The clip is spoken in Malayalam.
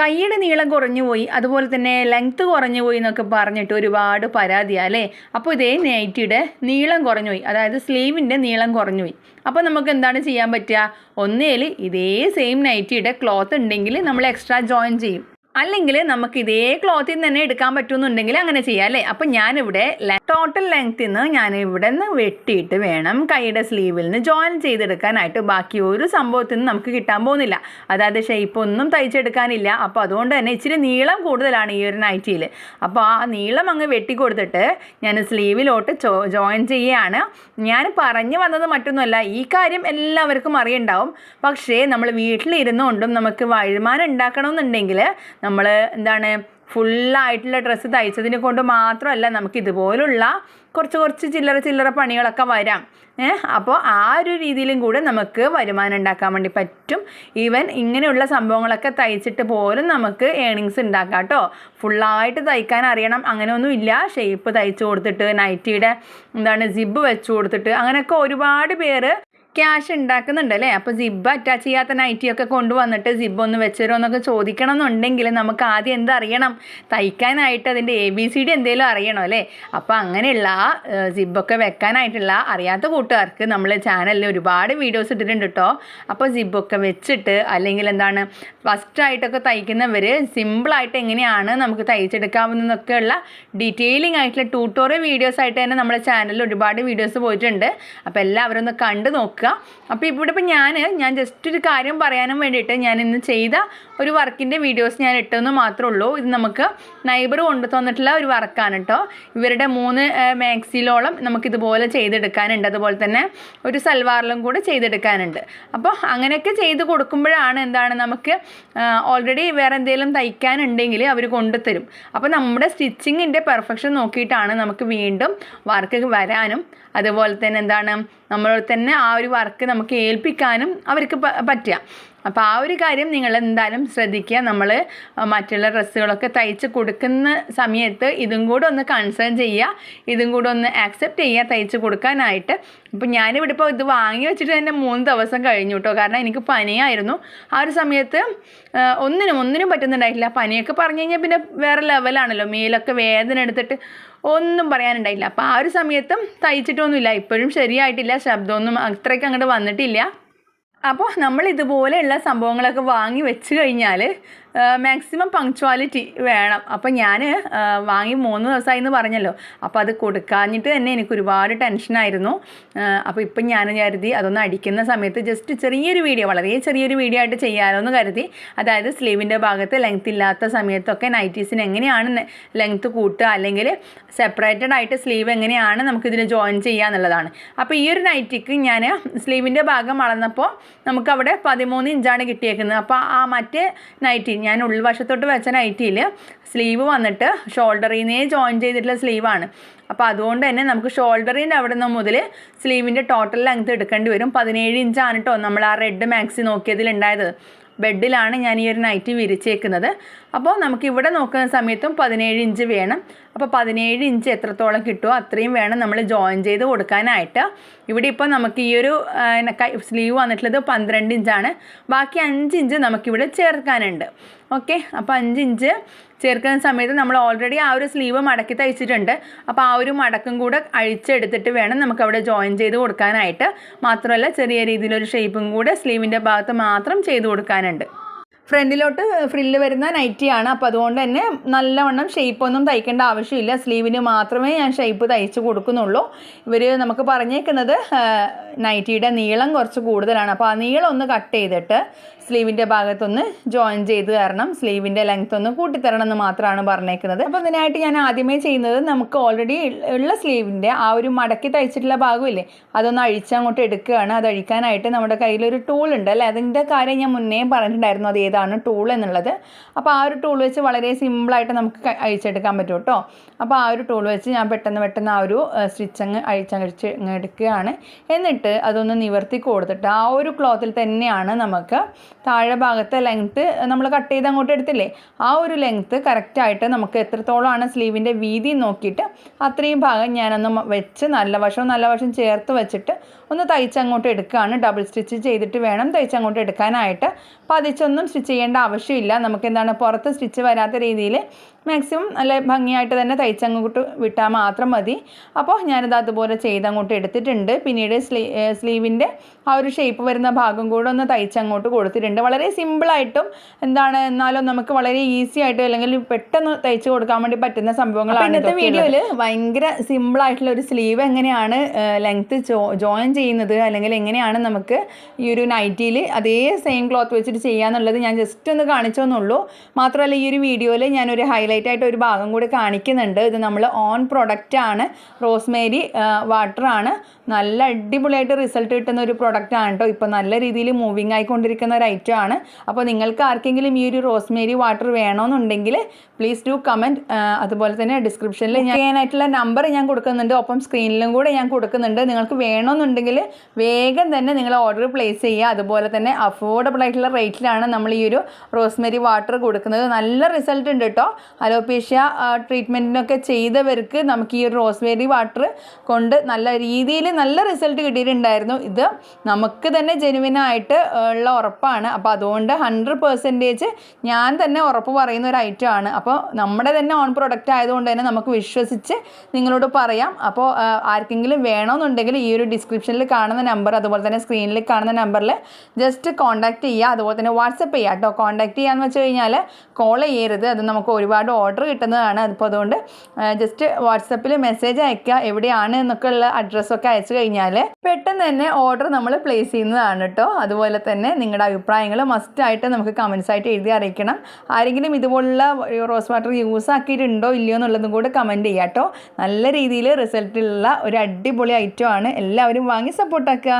കൈയുടെ നീളം കുറഞ്ഞു പോയി അതുപോലെ തന്നെ ലെങ്ത്ത് കുറഞ്ഞു പോയി എന്നൊക്കെ പറഞ്ഞിട്ട് ഒരുപാട് പരാതിയാണ് അല്ലേ? അപ്പോൾ ഇതേ നൈറ്റിയുടെ നീളം കുറഞ്ഞു പോയി അതായത് സ്ലീവിന്റെ നീളം കുറഞ്ഞു പോയി. അപ്പോൾ നമുക്ക് എന്താണ് ചെയ്യാൻ പറ്റുക? ഒന്നേൽ ഇതേ സെയിം നൈറ്റിയുടെ ക്ലോത്ത് ഉണ്ടെങ്കിൽ നമ്മൾ എക്സ്ട്രാ ജോയിൻ ചെയ്യും. അല്ലെങ്കിൽ നമുക്ക് ഇതേ ക്ലോത്തിൽ നിന്ന് തന്നെ എടുക്കാൻ പറ്റുമെന്നുണ്ടെങ്കിൽ അങ്ങനെ ചെയ്യാം അല്ലേ? അപ്പം ഞാനിവിടെ ടോട്ടൽ ലെങ്ത്തിൽ നിന്ന് ഞാൻ ഇവിടെ നിന്ന് വെട്ടിയിട്ട് വേണം കൈയുടെ സ്ലീവിൽ നിന്ന് ജോയിൻ ചെയ്തെടുക്കാനായിട്ട്. ബാക്കി ഒരു സംഭവത്തിൽ നിന്ന് നമുക്ക് കിട്ടാൻ പോകുന്നില്ല. അതായത് ഷേപ്പ് ഒന്നും തയ്ച്ചെടുക്കാനില്ല. അപ്പോൾ അതുകൊണ്ട് തന്നെ ഇച്ചിരി നീളം കൂടുതലാണ് ഈ ഒരു നൈറ്റിയിൽ അപ്പോൾ ആ നീളം അങ്ങ് വെട്ടി കൊടുത്തിട്ട് ഞാൻ സ്ലീവിലോട്ട് ജോയിൻ ചെയ്യുകയാണ് ഞാൻ പറഞ്ഞു വന്നത് മറ്റൊന്നുമല്ല. ഈ കാര്യം എല്ലാവർക്കും അറിയണ്ടാവും. പക്ഷേ നമ്മൾ വീട്ടിലിരുന്നുകൊണ്ടും നമുക്ക് വരുമാനം ഉണ്ടാക്കണമെന്നുണ്ടെങ്കിൽ നമ്മൾ എന്താണ് ഫുള്ളായിട്ടുള്ള ഡ്രസ്സ് തയ്ച്ചതിനെ കൊണ്ട് മാത്രമല്ല നമുക്ക് ഇതുപോലുള്ള കുറച്ച് കുറച്ച് ചില്ലറ ചില്ലറ പണികളൊക്കെ വരാം. ഏഹ് അപ്പോൾ ആ ഒരു രീതിയിലും കൂടെ നമുക്ക് വരുമാനം ഉണ്ടാക്കാൻ വേണ്ടി പറ്റും. ഈവൻ ഇങ്ങനെയുള്ള സംഭവങ്ങളൊക്കെ തയ്ച്ചിട്ട് പോലും നമുക്ക് ഏണിങ്സ് ഉണ്ടാക്കാം കേട്ടോ. ഫുള്ളായിട്ട് തയ്ക്കാൻ അറിയണം അങ്ങനെയൊന്നും ഇല്ല. ഷേപ്പ് തയ്ച്ചു കൊടുത്തിട്ട് നൈറ്റിയുടെ എന്താണ് സിബ്ബ് വെച്ച് കൊടുത്തിട്ട് അങ്ങനെയൊക്കെ ഒരുപാട് പേര് ക്യാഷ് ഉണ്ടാക്കുന്നുണ്ട് അല്ലേ അപ്പോൾ സിബ് അറ്റാച്ച് ചെയ്യാത്ത നൈറ്റിയൊക്കെ കൊണ്ടുവന്നിട്ട് സിബ് ഒന്ന് വെച്ചുതരുമോ എന്നൊക്കെ ചോദിക്കണം എന്നുണ്ടെങ്കിൽ നമുക്ക് ആദ്യം എന്തറിയണം? തയ്ക്കാനായിട്ട് അതിന്റെ എ ബി സി ഡി എന്തെങ്കിലും അറിയണം അല്ലേ? അപ്പോൾ അങ്ങനെയുള്ള സിബൊക്കെ വെക്കാനായിട്ടുള്ള അറിയാത്ത കൂട്ടുകാർക്ക് നമ്മൾ ചാനലിൽ ഒരുപാട് വീഡിയോസ് ഇട്ടിട്ടുണ്ട് കേട്ടോ അപ്പോൾ സിബൊക്കെ വെച്ചിട്ട് അല്ലെങ്കിൽ എന്താണ് ഫസ്റ്റ് ഫസ്റ്റായിട്ടൊക്കെ തയ്ക്കുന്നവർ സിമ്പിളായിട്ട് എങ്ങനെയാണ് നമുക്ക് തയ്ച്ചെടുക്കാവുന്നതൊക്കെയുള്ള ഡീറ്റെയിലിംഗ് ആയിട്ടുള്ള ട്യൂട്ടോറിയൽ വീഡിയോസ് ആയിട്ട് തന്നെ നമ്മുടെ ചാനലിൽ ഒരുപാട് വീഡിയോസ് പോയിട്ടുണ്ട്. അപ്പോൾ എല്ലാവരും ഒന്ന് കണ്ടു നോക്കുക അപ്പോൾ ഇവിടെ ഇപ്പോൾ ഞാൻ ഞാൻ ജസ്റ്റ് ഒരു കാര്യം പറയാനും വേണ്ടിയിട്ട് ഞാൻ ഇന്ന് ചെയ്ത ഒരു വർക്കിന്റെ വീഡിയോസ് ഞാൻ ഇട്ടെന്ന് മാത്രമേ ഉള്ളൂ. ഇത് നമുക്ക് നൈബർ കൊണ്ടു തന്നിട്ടുള്ള ഒരു വർക്കാണ് കേട്ടോ ഇവരുടെ മൂന്ന് മാക്സിലോളം നമുക്കിതുപോലെ ചെയ്തെടുക്കാനുണ്ട്. അതുപോലെ തന്നെ ഒരു സൽവാറിലും കൂടെ ചെയ്തെടുക്കാനുണ്ട്. അപ്പോൾ അങ്ങനെയൊക്കെ ചെയ്ത് കൊടുക്കുമ്പോഴാണ് എന്താണ് നമുക്ക് ഓൾറെഡി വേറെ എന്തെങ്കിലും തയ്ക്കാനുണ്ടെങ്കിൽ അവർ കൊണ്ടുതരും. അപ്പോൾ നമ്മുടെ സ്റ്റിച്ചിങ്ങിന്റെ പെർഫെക്ഷൻ നോക്കിയിട്ടാണ് നമുക്ക് വീണ്ടും വർക്ക് വരാനും അതുപോലെ തന്നെ എന്താണ് നമ്മളോട് തന്നെ ആ ഒരു വർക്ക് നമുക്ക് ഏൽപ്പിക്കാനും അവർക്ക് പറ്റുക. അപ്പോൾ ആ ഒരു കാര്യം നിങ്ങൾ എന്തായാലും ശ്രദ്ധിക്കുക. നമ്മൾ മറ്റുള്ള ഡ്രസ്സുകളൊക്കെ തയ്ച്ച് കൊടുക്കുന്ന സമയത്ത് ഇതും കൂടെ ഒന്ന് കൺസേൺ ചെയ്യുക. ഇതും കൂടെ ഒന്ന് ആക്സെപ്റ്റ് ചെയ്യുക തയ്ച്ച് കൊടുക്കാനായിട്ട്. അപ്പോൾ ഞാനിവിടെ ഇപ്പോൾ ഇത് വാങ്ങി വെച്ചിട്ട് തന്നെ മൂന്ന് ദിവസം കഴിഞ്ഞു കേട്ടോ കാരണം എനിക്ക് പനിയായിരുന്നു. ആ ഒരു സമയത്ത് ഒന്നിനും ഒന്നിനും പറ്റുന്നുണ്ടായിട്ടില്ല. പനിയൊക്കെ പറഞ്ഞു കഴിഞ്ഞാൽ പിന്നെ വേറെ ലെവലാണല്ലോ മേലൊക്കെ വേദന എടുത്തിട്ട് ഒന്നും പറയാനുണ്ടായില്ല. അപ്പോൾ ആ ഒരു സമയത്തും തയ്ച്ചിട്ടൊന്നുമില്ല. ഇപ്പോഴും ശരിയായിട്ടില്ല. ശബ്ദമൊന്നും അത്രയ്ക്ക് അങ്ങോട്ട് വന്നിട്ടില്ല. അപ്പോൾ നമ്മൾ ഇതുപോലെയുള്ള സംഭവങ്ങളൊക്കെ വാങ്ങി വെച്ച് കഴിഞ്ഞാൽ മാക്സിമം പങ്ക്ച്വാലിറ്റി വേണം. അപ്പോൾ ഞാൻ വാങ്ങി മൂന്ന് ദിവസമായി എന്ന് പറഞ്ഞല്ലോ. അപ്പോൾ അത് കൊടുക്കാഞ്ഞിട്ട് തന്നെ എനിക്ക് ഒരുപാട് ടെൻഷനായിരുന്നു അപ്പോൾ ഇപ്പം ഞാൻ കരുതി അതൊന്ന് അടിക്കുന്ന സമയത്ത് ജസ്റ്റ് ചെറിയൊരു വീഡിയോ വളരെ ചെറിയൊരു വീഡിയോ ആയിട്ട് ചെയ്യാമല്ലോ എന്ന് കരുതി. അതായത് സ്ലീവിന്റെ ഭാഗത്ത് ലെങ്ത് ഇല്ലാത്ത സമയത്തൊക്കെ നൈറ്റീസിന് എങ്ങനെയാണ് ലെങ്ത് കൂട്ടുക അല്ലെങ്കിൽ സെപ്പറേറ്റഡ് ആയിട്ട് സ്ലീവ് എങ്ങനെയാണ് നമുക്കിതിന് ജോയിൻ ചെയ്യുക എന്നുള്ളതാണ്. അപ്പോൾ ഈ ഒരു നൈറ്റിക്ക് ഞാൻ സ്ലീവിന്റെ ഭാഗം അളന്നപ്പോൾ നമുക്കവിടെ പതിമൂന്ന് ഇഞ്ചാണ് കിട്ടിയേക്കുന്നത്. അപ്പോൾ ആ മറ്റേ നൈറ്റി ഞാൻ ഉൾവശത്തോട്ട് വെച്ച നൈറ്റിയിൽ സ്ലീവ് വന്നിട്ട് ഷോൾഡറിനേ ജോയിൻ ചെയ്തിട്ടുള്ള സ്ലീവാണ്. അപ്പോൾ അതുകൊണ്ട് തന്നെ നമുക്ക് ഷോൾഡറിന്റെ അവിടെ നിന്ന് മുതൽ സ്ലീവിന്റെ ടോട്ടൽ ലെങ്ത് എടുക്കേണ്ടി വരും. പതിനേഴ് ഇഞ്ചാണ് കേട്ടോ നമ്മൾ ആ റെഡ് മാക്സി നോക്കിയതിലുണ്ടായത്. ബെഡിലാണ് ഞാൻ ഈ ഒരു നൈറ്റി വിരിച്ചേക്കുന്നത്. അപ്പോൾ നമുക്ക് ഇവിടെ നോക്കുന്ന സമയത്തും പതിനേഴ് ഇഞ്ച് വേണം. അപ്പോൾ പതിനേഴ് ഇഞ്ച് എത്രത്തോളം കിട്ടുമോ അത്രയും വേണം നമ്മൾ ജോയിൻ ചെയ്ത് കൊടുക്കാനായിട്ട്. ഇവിടെ ഇപ്പോൾ നമുക്ക് ഈ ഒരു സ്ലീവ് വന്നിട്ടുള്ളത് പന്ത്രണ്ട് ഇഞ്ചാണ് ബാക്കി അഞ്ച് ഇഞ്ച് നമുക്കിവിടെ ചേർക്കാനുണ്ട്. ഓക്കെ? അപ്പോൾ അഞ്ച് ഇഞ്ച് ചേർക്കുന്ന സമയത്ത് നമ്മൾ ഓൾറെഡി ആ ഒരു സ്ലീവ് മടക്കി തയ്ച്ചിട്ടുണ്ട്. അപ്പോൾ ആ ഒരു മടക്കും കൂടെ അഴിച്ചെടുത്തിട്ട് വേണം നമുക്ക് അവിടെ ജോയിൻ ചെയ്ത് കൊടുക്കാനായിട്ട്. മാത്രമല്ല ചെറിയ രീതിയിലൊരു ഷേപ്പും കൂടെ സ്ലീവിന്റെ ഭാഗത്ത് മാത്രം ചെയ്ത് കൊടുക്കാനുണ്ട്. ഫ്രണ്ടിലോട്ട് ഫ്രില്ല് വരുന്ന നൈറ്റിയാണ് അപ്പോൾ അതുകൊണ്ട് തന്നെ നല്ലവണ്ണം ഷേപ്പൊന്നും തയ്ക്കേണ്ട ആവശ്യമില്ല. സ്ലീവിന് മാത്രമേ ഞാൻ ഷേപ്പ് തയ്ച്ച് കൊടുക്കുന്നുള്ളൂ. ഇവർ നമുക്ക് പറഞ്ഞേക്കുന്നത് നൈറ്റിയുടെ നീളം കുറച്ച് കൂടുതലാണ്. അപ്പോൾ ആ നീളം ഒന്ന് കട്ട് ചെയ്തിട്ട് സ്ലീവിന്റെ ഭാഗത്തൊന്ന് ജോയിൻ ചെയ്ത് തരണം. സ്ലീവിന്റെ ലെങ്ത് ഒന്ന് കൂട്ടിത്തരണം എന്ന് മാത്രമാണ് പറഞ്ഞേക്കുന്നത്. അപ്പോൾ ഇതിനായിട്ട് ഞാൻ ആദ്യമേ ചെയ്യുന്നത് നമുക്ക് ഓൾറെഡി ഉള്ള സ്ലീവിന്റെ ആ ഒരു മടക്കി തയ്ച്ചിട്ടുള്ള ഭാഗമില്ലേ അതൊന്ന് അഴിച്ചങ്ങോട്ട് എടുക്കുകയാണ്. അത് അഴിക്കാനായിട്ട് നമ്മുടെ കയ്യിലൊരു ടൂൾ ഉണ്ട് അല്ലേ? അതിന്റെ കാര്യം ഞാൻ മുന്നേ പറഞ്ഞിട്ടുണ്ടായിരുന്നു. അത് ഏതാണ് ടൂൾ എന്നുള്ളത്. അപ്പോൾ ആ ഒരു ടൂൾ വെച്ച് വളരെ സിമ്പിളായിട്ട് നമുക്ക് അഴിച്ചെടുക്കാൻ പറ്റും കേട്ടോ. അപ്പോൾ ആ ഒരു ടൂൾ വെച്ച് ഞാൻ പെട്ടെന്ന് പെട്ടെന്ന് ആ ഒരു സ്റ്റിച്ച് അങ്ങ് അഴിച്ചഴിച്ച് എടുക്കുകയാണ്. എന്നിട്ട് അതൊന്ന് നിവർത്തി കൊടുത്തിട്ട് ആ ഒരു ക്ലോത്തിൽ തന്നെയാണ് നമുക്ക് താഴെ ഭാഗത്തെ ലെങ്ത്ത് നമ്മൾ കട്ട് ചെയ്ത് അങ്ങോട്ട് എടുത്തില്ലേ? ആ ഒരു ലെങ്ത്ത് കറക്റ്റായിട്ട് നമുക്ക് എത്രത്തോളമാണ് സ്ലീവിന്റെ വീതി നോക്കിയിട്ട് അത്രയും ഭാഗം ഞാനൊന്ന് വെച്ച് നല്ല വശവും നല്ല വശവും ചേർത്ത് വെച്ചിട്ട് ഒന്ന് തയ്ച്ചങ്ങോട്ട് എടുക്കുകയാണ്. ഡബിൾ സ്റ്റിച്ച് ചെയ്തിട്ട് വേണം തയ്ച്ചങ്ങോട്ട് എടുക്കാനായിട്ട്. പതിച്ചൊന്നും സ്റ്റിച്ച് ചെയ്യേണ്ട ആവശ്യമില്ല. നമുക്ക് എന്താണ് പുറത്ത് സ്റ്റിച്ച് വരാത്ത രീതിയിൽ മാക്സിമം നല്ല ഭംഗിയായിട്ട് തന്നെ തയ്ച്ചങ്ങോട്ട് വിട്ടാൽ മാത്രം മതി. അപ്പോൾ ഞാനത് അതുപോലെ ചെയ്ത് അങ്ങോട്ട് എടുത്തിട്ടുണ്ട്. പിന്നീട് സ്ലീ സ്ലീവിന്റെ ആ ഒരു ഷേപ്പ് വരുന്ന ഭാഗം കൂടെ ഒന്ന് തയ്ച്ചങ്ങോട്ട് കൊടുത്തിട്ടുണ്ട്. വളരെ സിമ്പിളായിട്ടും എന്താണ് എന്നാലും നമുക്ക് വളരെ ഈസി ആയിട്ട് അല്ലെങ്കിൽ പെട്ടെന്ന് തയ്ച്ച് കൊടുക്കാൻ വേണ്ടി പറ്റുന്ന സംഭവങ്ങളാണ് ഇന്നത്തെ വീഡിയോയിൽ ഭയങ്കര സിമ്പിൾ ആയിട്ടുള്ള ഒരു സ്ലീവ് എങ്ങനെയാണ് ലെങ്ത്ത് ജോയിൻ ചെയ്യുന്നത് അല്ലെങ്കിൽ എങ്ങനെയാണ് നമുക്ക് ഈ ഒരു നൈറ്റിയിൽ അതേ സെയിം ക്ലോത്ത് വെച്ചിട്ട് ചെയ്യാന്നുള്ളത് ഞാൻ ജസ്റ്റ് ഒന്ന് കാണിച്ചെന്നുള്ളൂ. മാത്രമല്ല ഈ ഒരു വീഡിയോയിൽ ഞാനൊരു ഹൈലൈറ്റ് ആയിട്ട് ഒരു ഭാഗം കൂടി കാണിക്കുന്നുണ്ട്. ഇത് നമ്മൾ ഓൺ പ്രൊഡക്റ്റ് ആണ്. റോസ്മേരി വാട്ടർ ആണ്. നല്ല അടിപൊളിയായിട്ട് റിസൾട്ട് കിട്ടുന്ന ഒരു പ്രൊഡക്റ്റ് ആണ് കേട്ടോ ഇപ്പോൾ നല്ല രീതിയിൽ മൂവിങ് ആയിക്കൊണ്ടിരിക്കുന്ന ഒരു ഐറ്റം ആണ്. അപ്പോൾ നിങ്ങൾക്ക് ആർക്കെങ്കിലും ഈ ഒരു റോസ്മേരി വാട്ടർ വേണമെന്നുണ്ടെങ്കിൽ പ്ലീസ് ഡു കമന്റ് അതുപോലെ തന്നെ ഡിസ്ക്രിപ്ഷനിൽ ഞാൻ ചെയ്യാനായിട്ടുള്ള നമ്പർ ഞാൻ കൊടുക്കുന്നുണ്ട്. ഒപ്പം സ്ക്രീനിലും കൂടെ ഞാൻ കൊടുക്കുന്നുണ്ട്. നിങ്ങൾക്ക് വേണമെന്നുണ്ടെങ്കിൽ വേഗം തന്നെ നിങ്ങൾ ഓർഡർ പ്ലേസ് ചെയ്യുക. അതുപോലെ തന്നെ അഫോർഡബിൾ ആയിട്ടുള്ള റേറ്റിലാണ് നമ്മൾ ഈ ഒരു റോസ്മെരി വാട്ടർ കൊടുക്കുന്നത്. നല്ല റിസൾട്ട് ഉണ്ട് കേട്ടോ. അലോപേഷ്യ ട്രീറ്റ്മെന്റിനൊക്കെ ചെയ്തവർക്ക് നമുക്ക് ഈ ഒരു റോസ്മെരി വാട്ടർ കൊണ്ട് നല്ല രീതിയിൽ നല്ല റിസൾട്ട് കിട്ടിയിട്ടുണ്ടായിരുന്നു. ഇത് നമുക്ക് തന്നെ ജെനുവിനായിട്ട് ഉള്ള ഉറപ്പാണ്. അപ്പോൾ അതുകൊണ്ട് ഹൺഡ്രഡ് പെർസെന്റേജ് ഞാൻ തന്നെ ഉറപ്പ് പറയുന്ന ഒരു ഐറ്റം ആണ്. അപ്പോൾ നമ്മുടെ തന്നെ ഓൺ പ്രൊഡക്റ്റ് ആയതുകൊണ്ട് തന്നെ നമുക്ക് വിശ്വസിച്ച് നിങ്ങളോട് പറയാം. അപ്പോൾ ആർക്കെങ്കിലും വേണമെന്നുണ്ടെങ്കിൽ ഈ ഒരു ഡിസ്ക്രിപ്ഷനിൽ കാണുന്ന നമ്പർ അതുപോലെ തന്നെ സ്ക്രീനിൽ കാണുന്ന നമ്പറിൽ ജസ്റ്റ് കോൺടാക്റ്റ് ചെയ്യുക. അതുപോലെ തന്നെ വാട്സപ്പ് ചെയ്യുക. കേട്ടോ കോൺടാക്ട് ചെയ്യാന്ന് വെച്ച് കഴിഞ്ഞാൽ കോൾ ചെയ്യരുത്. അത് നമുക്ക് ഒരുപാട് ഓർഡർ കിട്ടുന്നതാണ്. അപ്പോൾ അതുകൊണ്ട് ജസ്റ്റ് വാട്സപ്പിൽ മെസ്സേജ് അയക്കുക എവിടെയാണ് എന്നൊക്കെ ഉള്ള അഡ്രസ്സൊക്കെ അയച്ചു കഴിഞ്ഞാൽ പെട്ടെന്ന് തന്നെ ഓർഡർ നമ്മൾ പ്ലേസ് ചെയ്യുന്നതാണ് കേട്ടോ അതുപോലെ തന്നെ നിങ്ങളുടെ അഭിപ്രായങ്ങൾ മസ്റ്റ് ആയിട്ട് നമുക്ക് കമൻസ് ആയിട്ട് എഴുതി അറിയിക്കണം. ആരെങ്കിലും ഇതുപോലുള്ള റോസ് വാട്ടർ യൂസ് ആക്കിയിട്ടുണ്ടോ ഇല്ലയോ എന്നുള്ളതും കൂടെ കമന്റ് ചെയ്യുക കേട്ടോ നല്ല രീതിയിൽ റിസൾട്ടുള്ള ഒരു അടിപൊളി ഐറ്റം ആണ്. എല്ലാവരും വാങ്ങി സപ്പോർട്ടാക്കുക